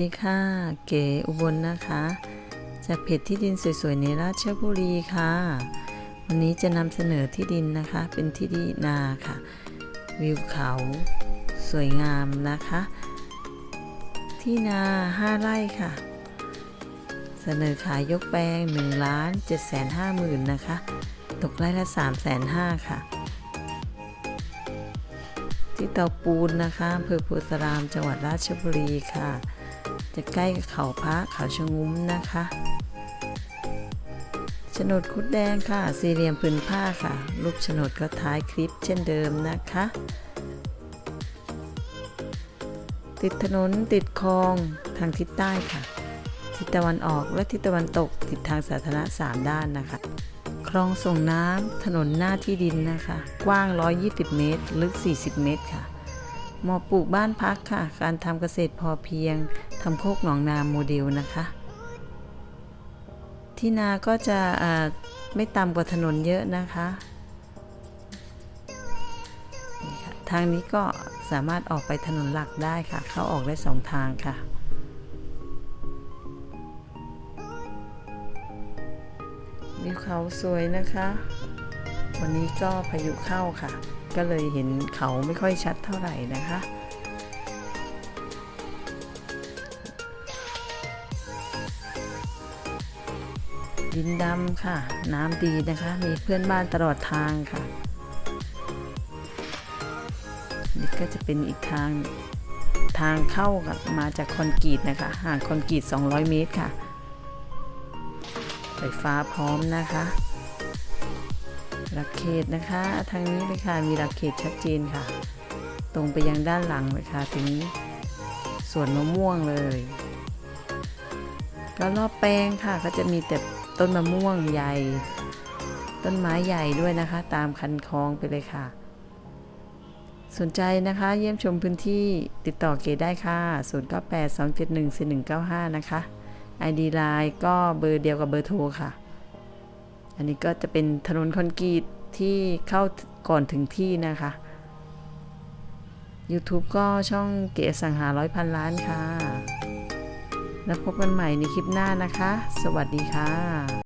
ดีค่ะ เก๋อุบลนะคะ จากเพจที่ดินสวยๆ ในราชบุรีค่ะ วันนี้จะนำเสนอที่ดินนะคะ เป็นที่ดินนาค่ะ วิวเขาสวยงามนะคะ ที่นา 5 ไร่ค่ะ เสนอขายยกแปลง1ล้าน7 5 0 0 0 0นะคะ ตกไร่ละ 3 5 0 0 0ค่ะ ที่เตาปูนนะคะอำเภอโพธารามจังหวัดราชบุรีค่ะ จะใกล้กับเขาพระเขาชะงุ้มนะคะฉนดคุดแดงค่ะ สี่เหลี่ยมผืนผ้าค่ะ รูปฉนดก็ท้ายคลิปเช่นเดิมนะคะ ติดถนนติดคลองทางทิศใต้ค่ะ ทิศตะวันออกและทิศตะวันตก ติดทางสาธารณะ 3 ด้านนะคะ คลองส่งน้ำถนนหน้าที่ดินนะคะ กว้าง 120 เมตร ลึก 40 เมตรค่ะ หมาะปลูกบ้านพักค่ะ การทำเกษตรพอเพียงทำโคกหนองนาโมเดลนะคะ ที่นาก็จะไม่ต่ำกว่าถนนเยอะนะคะทางนี้ก็สามารถออกไปถนนหลักได้ค่ะ เข้าออกได้สองทางค่ะ วิวเขาสวยนะคะ วันนี้ก็พายุเข้าค่ะ ก็เลยเห็นเขาไม่ค่อยชัดเท่าไหร่นะคะ ดินดำค่ะ น้ำดีนะคะ มีเพื่อนบ้านตลอดทางค่ะ นี่ก็จะเป็นอีกทางทางเข้ากับมาจากคอนกรีตนะคะ ห่างคอนกรีต 200 เมตรค่ะ ไฟฟ้าพร้อมนะคะ หลักเขตนะคะ ทางนี้เลยค่ะมีหลักเขตชัดเจนค่ะ ตรงไปยังด้านหลังเลยค่ะถึงสวนมะม่วงเลยแล้วรอบแปลงค่ะก็จะมีแต่ต้นมะม่วงใหญ่ ต้นไม้ใหญ่ด้วยนะคะ ตามคันคลองไปเลยค่ะ สนใจนะคะเยี่ยมชมพื้นที่ติดต่อเกได้ค่ะ 0982714195 นะคะ ID Line ก็เบอร์เดียวกับเบอร์โทรค่ะ อันนี้ก็จะเป็นถนนคอนกรีตที่เข้าก่อนถึงที่นะคะ YouTube ก็ช่องเก๋สังหาร้อยพันล้านค่ะ แล้วพบกันใหม่ในคลิปหน้านะคะ สวัสดีค่ะ